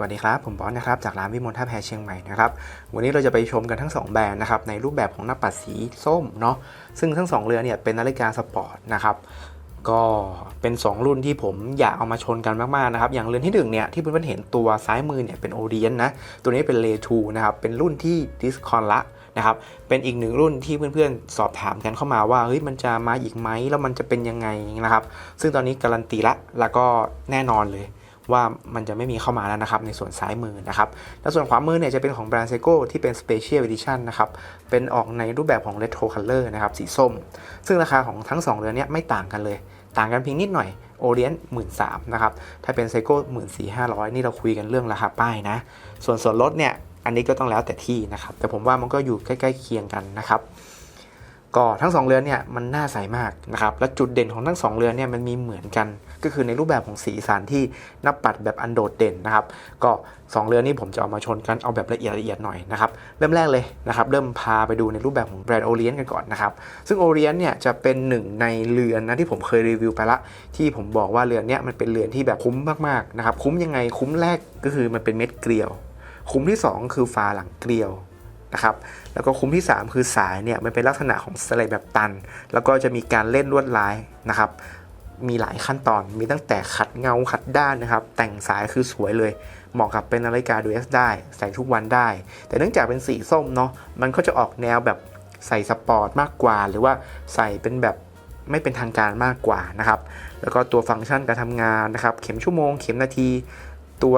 สวัสดีครับ ผมบอสนะครับจากร้านวิมลท่าแพเชียงใหม่นะครับวันนี้เราจะไปชมกันทั้ง 2 แบรนด์นะครับในรูปแบบของหน้าปัดสีส้มเนาะซึ่งทั้ง 2 เรือเนี่ยเป็นนาฬิกาสปอร์ตนะครับก็เป็น 2 รุ่นที่ผมอยากเอามาชนกันมาก ๆ นะครับ อย่างเรือนที่1เนี่ยที่เพื่อนๆเห็นตัวซ้ายมือเนี่ยเป็นโอเดียนนะ ตัวนี้เป็นเลทูนะครับ เป็นรุ่นที่ดิสคอนละนะครับ เป็นอีกหนึ่งรุ่นที่เพื่อนๆ สอบถามกันเข้ามาว่าเฮ้ยมันจะมาอีกไหมแล้วมันจะเป็นยังไงนะครับ ซึ่งตอนนี้การันตีละแล้วก็แน่นอนเลย ว่ามันจะไม่มีเข้ามาแล้วนะครับในส่วนซ้ายมือนะครับแล้วส่วนขวามือเนี่ยจะเป็นของแบรนด์เซโกที่เป็น Special Edition นะครับเป็นออกในรูปแบบของ Retro Color นะครับสีส้ม ซึ่งราคาของทั้ง 2 เรือนนี้ไม่ต่างกันเลย ต่างกันเพียงนิดหน่อยโอเ i ียนหมื่นสามนะครับถ้าเป็นเซโก้หมื่นสี่ห้าร้อยนี่เราคุยกันเรื่องราคาป้ายนะ ส่วนส่วนลดเนี่ยอันนี้ก็ต้องแล้วแต่ที่นะครับแต่ผมว่ามันก็อยู่ใกล้ๆเคียงกันนะครับก็ทั้ง 2 เรือนเนี่ยมันน่าใสมากนะครับและจุดเด่นของทั้ง 2 เรือนเนี่ยมันมีเหมือนกัน ก็คือในรูปแบบของสีสันที่นับปัดแบบอันโดดเด่นนะครับ ก็ 2 เรือนนี้ผมจะเอามาชนกันเอาแบบละเอียดละเอียดหน่อยนะครับ เริ่มแรกเลยนะครับ เริ่มพาไปดูในรูปแบบของแบรนด์โอเ i ียนกันก่อนนะครับ ซึ่งโอเ i ียนเนี่ยจะเป็นหนึ่งในเรือนนะที่ผมเคยรีวิวไปละ ที่ผมบอกว่าเรือนเนี่ยมันเป็นเรือนที่แบบคุ้มมากๆนะครับ คุ้มยังไงคุ้มแรกก็คือมันเป็นเม็ดเกลียว คุ้มที่สองคือฝาหลังเกลียวนะครับแล้วก็คุ้มที่ 3 คือสายเนี่ยมันเป็นลักษณะของสไลด์แบบตัน แล้วก็จะมีการเล่นลวดลายนะครับ มีหลายขั้นตอนมีตั้งแต่ขัดเงาขัดด้านนะครับ แต่งสายคือสวยเลย เหมาะกับเป็นนาฬิกาดูเอสได้ ใส่ทุกวันได้ แต่เนื่องจากเป็นสีส้มเนาะมันก็จะออกแนวแบบใส่สปอร์ตมากกว่า หรือว่าใส่เป็นแบบไม่เป็นทางการมากกว่านะครับ แล้วก็ตัวฟังก์ชันการทำงานนะครับ เข็มชั่วโมง เข็มนาที ตัว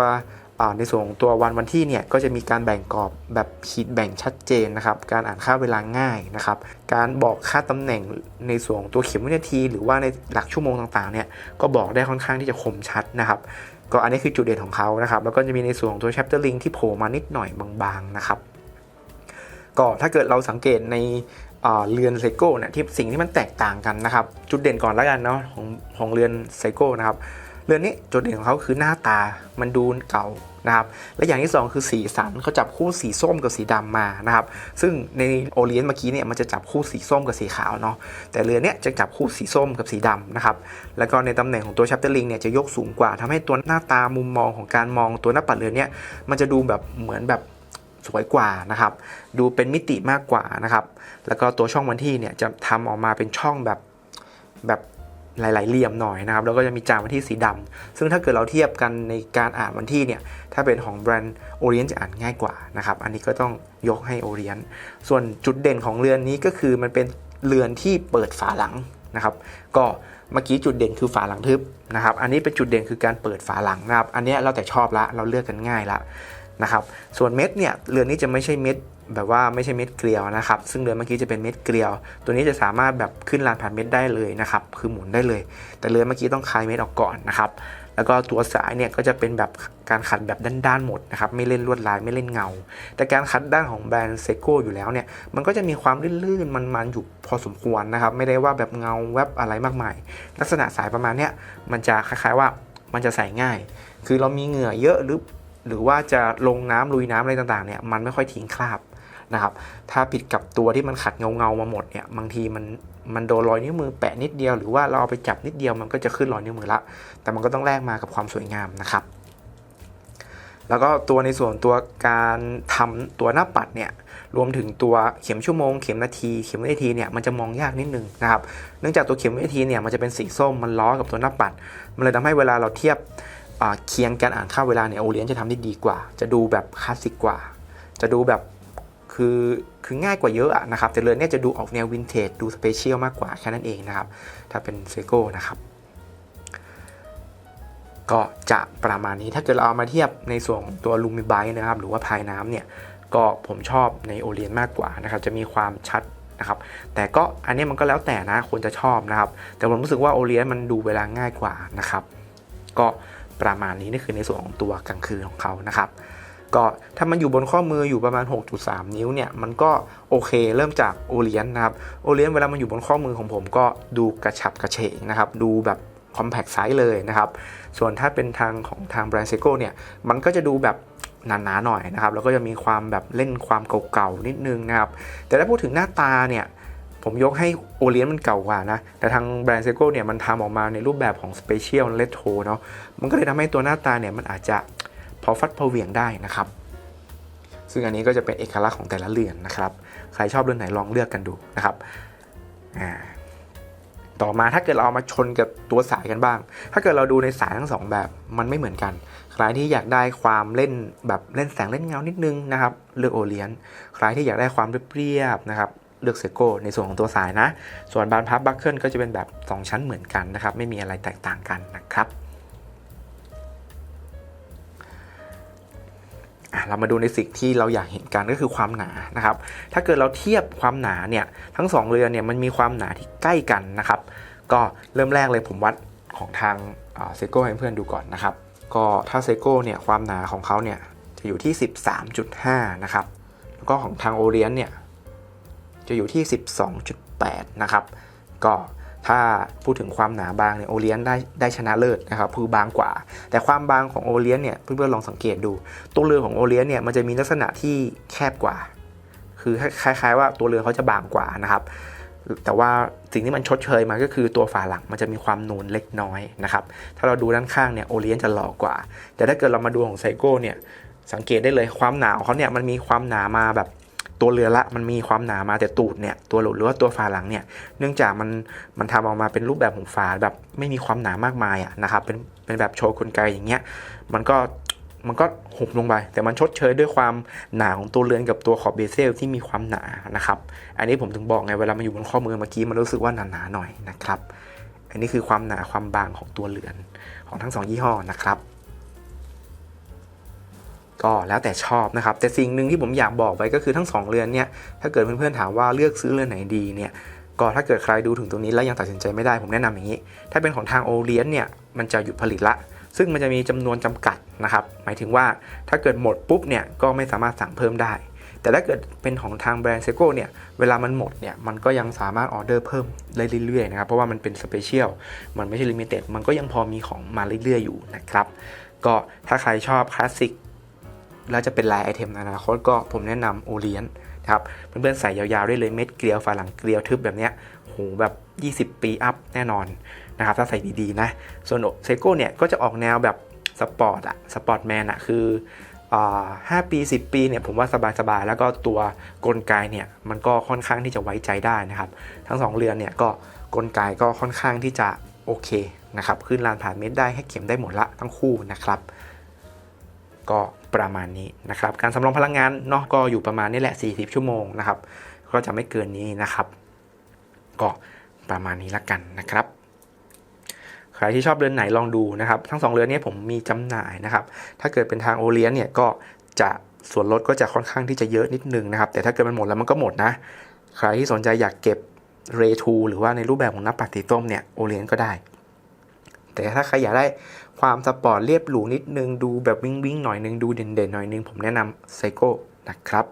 ในส่วนของตัววันวันที่เนี่ยก็จะมีการแบ่งกรอบแบบขีดแบ่งชัดเจนนะครับ การอ่านค่าเวลาง่ายนะครับ การบอกค่าตำแหน่งในส่วนของตัวเข็มวินาที หรือว่าในหลักชั่วโมงต่างๆเนี่ยก็บอกได้ค่อนข้างที่จะคมชัดนะครับก็อันนี้คือจุดเด่นของเขานะครับ แล้วก็จะมีในส่วนของตัว chapter link ที่โผล่มานิดหน่อยบางๆนะครับ ก็ถ้าเกิดเราสังเกตในเรือนไซโก้เนี่ยที่สิ่งที่มันแตกต่างกันนะครับ จุดเด่นก่อนแล้วกันเนาะของของเรือนไซโก้นะครับ เรือนนี้จุดเด่นของเขาคือหน้าตามันดูเก่านะครับและอย่างที่ 2 คือสีสันเขาจับคู่สีส้มกับสีดำมานะครับซึ่งในโอเลียนเมื่อกี้เนี่ยมันจะจับคู่สีส้มกับสีขาวเนาะแต่เรือนเนี้ยจะจับคู่สีส้มกับสีดำนะครับแล้วก็ในตำแหน่งของตัวชัปเตอร์ลิงเนี่ยจะยกสูงกว่าทำให้ตัวหน้าตามุมมองของการมองตัวหน้าปัดเรือนเนี่ยมันจะดูแบบเหมือนแบบสวยกว่านะครับดูเป็นมิติมากกว่านะครับแล้วก็ตัวช่องวันที่เนี่ยจะทำออกมาเป็นช่องแบบแบบ หลาย ๆ เหลี่ยมหน่อยนะครับ แล้วก็จะมีจานวันที่สีดำซึ่งถ้าเกิดเราเทียบกันในการอ่านวันที่เนี่ย ถ้าเป็นของแบรนด์โอเ i ียนจะอ่านง่ายกว่านะครับ อันนี้ก็ต้องยกให้โอเ i ียนส่วนจุดเด่นของเรือนนี้ก็คือมันเป็นเรือนที่เปิดฝาหลังนะครับ ก็เมื่อกี้จุดเด่นคือฝาหลังทึบนะครับ อันนี้เป็นจุดเด่นคือการเปิดฝาหลังนะครับ อันนี้เราแต่ชอบละ เราเลือกกันง่ายละนะครับ ส่วนเม็ดเนี่ย เรือนนี้จะไม่ใช่เม็ด แบบว่าไม่ใช่เม็ดเกลียวนะครับ ซึ่งเรือนเมื่อกี้จะเป็นเม็ดเกลียว ตัวนี้จะสามารถแบบขึ้นลานผ่านเม็ดได้เลยนะครับ คือหมุนได้เลย แต่เรือเมื่อกี้ต้องคลายเม็ดออกก่อนนะครับ แล้วก็ตัวสายเนี่ยก็จะเป็นแบบการขัดแบบด้านๆหมดนะครับ ไม่เล่นลวดลายไม่เล่นเงา แต่การคัดด้านของแบรนด์เซโกอยู่แล้วเนี่ย มันก็จะมีความลื่นๆ มันๆ อยู่พอสมควรนะครับ ไม่ได้ว่าแบบเงาแวบอะไรมากมาย ลักษณะสายประมาณเนี้ย มันจะคล้ายๆว่ามันจะใส่ง่าย คือเรามีเหงื่อเยอะหรือหรือว่าจะลงน้ำลุยน้ำอะไรต่างๆเนี่ย มันไม่ค่อยทิ้งคราบ นะครับ ถ้าผิดกับตัวที่มันขัดเงาเงามาหมดเนี่ย บางทีมันมันโดนรอยนิ้วมือแปะนิดเดียว หรือว่าเราเอาไปจับนิดเดียวมันก็จะขึ้นรอยนิ้วมือละ แต่มันก็ต้องแลกมากับความสวยงามนะครับ แล้วก็ตัวในส่วนตัวการทำตัวหน้าปัดเนี่ยรวมถึงตัวเข็มชั่วโมง เข็มนาที เข็มวินาทีเนี่ยมันจะมองยากนิดนึงนะครับ เนื่องจากตัวเข็มวินาทีเนี่ยมันจะเป็นสีส้มมันล้อกับตัวหน้าปัด มันเลยทำให้เวลาเราเทียบเคียงการอ่านค่าเวลาเนี่ยโอเลียนจะทำได้ดีกว่า จะดูแบบคลาสสิกกว่า จะดูแบบ คือคือง่ายกว่าเยอะนะครับแต่เรือนเนี่ยจะดูออกแนววินเทจดูสเปเชียลมากกว่าแค่นั้นเองนะครับ ถ้าเป็นเซโก้นะครับ ก็จะประมาณนี้ถ้าเกิดเราเอามาเทียบในส่วนตัวลูมิไบนะครับ หรือว่าพายน้ำเนี่ย ก็ผมชอบในโอเลียนมากกว่านะครับ จะมีความชัดนะครับ แต่ก็อันนี้มันก็แล้วแต่นะคนจะชอบนะครับ แต่ผมรู้สึกว่าโอเลียนมันดูเวลาง่ายกว่านะครับ ก็ประมาณนี้นี่คือในส่วนของตัวกลางคืนของเขานะครับ ก็ถ้ามันอยู่บนข้อมืออยู่ประมาณ 6.3 นิ้วเนี่ย มันก็โอเคเริ่มจากโอเลียนนะครับ โอเลียนเวลามันอยู่บนข้อมือของผมก็ดูกระฉับกระเฉงนะครับ ดูแบบคอมแพคไซส์เลยนะครับ ส่วนถ้าเป็นทางของทางแบรนด์เซโกเนี่ย มันก็จะดูแบบหนาๆหน่อยนะครับ แล้วก็จะมีความแบบเล่นความเก่าๆนิดนึงนะครับ แต่ถ้าพูดถึงหน้าตาเนี่ยผมยกให้โอเลียนมันเก่ากว่านะ แต่ทางแบรนด์เซโกเนี่ยมันทำออกมาในรูปแบบของสเปเชียลเลโทเนาะ มันก็เลยทำให้ตัวหน้าตาเนี่ยมันอาจจะ อฟัดพอเวี่ยงได้นะครับ ซึ่งอันนี้ก็จะเป็นเอกลักษณ์ของแต่ละเรือนนะครับ ใครชอบเรือนไหนลองเลือกกันดูนะครับต่อมาถ้าเกิดเราเอามาชนกับตัวสายกันบ้าง ถ้าเกิดเราดูในสายทั้งสองแบบมันไม่เหมือนกัน ใครที่อยากได้ความเล่นแบบเล่นแสงเล่นเงานิดนึงนะครับ เลือกโอเลียน ใครที่อยากได้ความเรียบๆนะครับ เลือกเซโก้ในส่วนของตัวสายนะ ส่วนบานพับบัคเกิลก็จะเป็นแบบ 2 ชั้นเหมือนกันนะครับ ไม่มีอะไรแตกต่างกันนะครับ เรามาดูในสิ่งที่เราอยากเห็นกันก็คือความหนานะครับ ถ้าเกิดเราเทียบความหนาเนี่ยทั้งสองเรือเนี่ยมันมีความหนาที่ใกล้กันนะครับ ก็เริ่มแรกเลยผมวัดของทางเซโก้ให้เพื่อนดูก่อนนะครับ ก็ถ้าเซโก้เนี่ยความหนาของเขาเนี่ยจะอยู่ที่ 13.5 นะครับ แล้วก็ของทางโอเลียนเนี่ยจะอยู่ที่ 12.8 นะครับ ก็ ถ้าพูดถึงความหนาบางเนี่ยโอเลียนได้ได้ชนะเลิศนะครับคือบางกว่า แต่ความบางของโอเลียนเนี่ยเพื่อนๆลองสังเกตดู ตัวเรือของโอเลียนเนี่ยมันจะมีลักษณะที่แคบกว่า คือคล้าย ๆ ว่าตัวเรือเขาจะบางกว่านะครับ แต่ว่าสิ่งที่มันชดเชยมาก็คือตัวฝาหลังมันจะมีความนูนเล็กน้อยนะครับถ้าเราดูด้านข้างเนี่ยโอเลียนจะหล่อกว่า แต่ถ้าเกิดเรามาดูของไซโก้เนี่ยสังเกตได้เลยความหนาของเขาเนี่ยมันมีความหนามาแบบ ตัวเรือละมันมีความหนามาแต่ตูดเนี่ยตัวหลุดหรือว่าตัวฝาหลังเนี่ยเนื่องจากมันมันทำออกมาเป็นรูปแบบของฝาแบบไม่มีความหนามากมายอะนะครับเป็นเป็นแบบโชว์กลไกอย่างเงี้ยมันก็มันก็หุบลงไป แต่มันชดเชยด้วยความหนาของตัวเรือนกับตัวขอบเบเซลที่มีความหนานะครับ อันนี้ผมถึงบอกไงเวลามาอยู่บนข้อมือเมื่อกี้มันรู้สึกว่าหนาๆหน่อยนะครับ อันนี้คือความหนาความบางของตัวเรือนของทั้งสองยี่ห้อนะครับ ก็แล้วแต่ชอบนะครับ แต่สิ่งหนึ่งที่ผมอยากบอกไว้ก็คือทั้งสองเรือนเนี่ยถ้าเกิดเพื่อนๆถามว่าเลือกซื้อเรือนไหนดีเนี่ยก็ถ้าเกิดใครดูถึงตรงนี้แล้วยังตัดสินใจไม่ได้ผมแนะนำอย่างนี้ ถ้าเป็นของทางโอเลียนเนี่ยมันจะหยุดผลิตละ ซึ่งมันจะมีจำนวนจำกัดนะครับ หมายถึงว่าถ้าเกิดหมดปุ๊บเนี่ยก็ไม่สามารถสั่งเพิ่มได้ แต่ถ้าเกิดเป็นของทางแบรนด์เซโก้เนี่ยเวลามันหมดเนี่ยมันก็ยังสามารถออเดอร์เพิ่มได้เรื่อยๆนะครับเพราะว่ามันเป็นสเปเชียลมันไม่ใช่ลิมิเต็ดมันก็ยังพอมีของมาเรื่อยๆอยู่นะครับก็ถ้าใครชอบคลาสสิก แล้วจะเป็นลายไอเทมในอนาคตก็ผมแนะนำโอเลียนนะครับเพื่อนๆใส่ยาวๆได้เลยเม็ดเกลียวฝาหลังเกลียวทึบแบบเนี้ยโหแบบ 20 ปีอัพแน่นอนนะครับถ้าใส่ดีๆนะ ส่วนเซโก้เนี่ยก็จะออกแนวแบบสปอร์ตอะสปอร์ตแมนอะคือห้าปี 10 ปีเนี่ยผมว่าสบายๆ แล้วก็ตัวกลไกเนี่ยมันก็ค่อนข้างที่จะไว้ใจได้นะครับ ทั้งสองเรือนเนี่ยก็กลไกก็ค่อนข้างที่จะโอเคนะครับขึ้นลานผ่านเม็ดได้ให้เข็มได้หมดละทั้งคู่นะครับ ก็ประมาณนี้นะครับการสำรองพลังงานเนาะก็อยู่ประมาณนี้แหละ 40 ชั่วโมงนะครับก็จะไม่เกินนี้นะครับ ก็ประมาณนี้ละกันนะครับใครที่ชอบเรือนไหนลองดูนะครับ ทั้งสองเรือนนี้ผมมีจำหน่ายนะครับ ถ้าเกิดเป็นทางโอเลียนเนี่ยก็จะส่วนลดก็จะค่อนข้างที่จะเยอะนิดนึงนะครับ แต่ถ้าเกิดมันหมดแล้วมันก็หมดนะ ใครที่สนใจอยากเก็บเรทูหรือว่าในรูปแบบของนับปัดตีต้มเนี่ยโอเลียนก็ได้ แต่ถ้าใครอยากได้ความสปอร์ตเรียบหรูนิดนึงดูแบบวิ่งวิ่งหน่อยนึงดูเด่นๆหน่อยนึง ผมแนะนำไซโก้นะครับ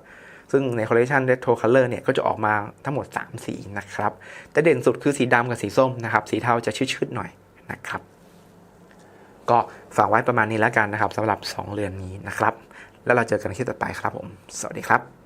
ซึ่งในคอลเลคชัน Retro Color เนี่ยก็จะออกมาทั้งหมด 3 สีนะครับ แต่เด่นสุดคือสีดำกับสีส้มนะครับ สีเทาจะชืดๆหน่อยนะครับ ก็ฝากไว้ประมาณนี้แล้วกันนะครับสำหรับ 2 เรือนนี้นะครับ แล้วเราเจอกันคลิปต่อไปครับผม สวัสดีครับ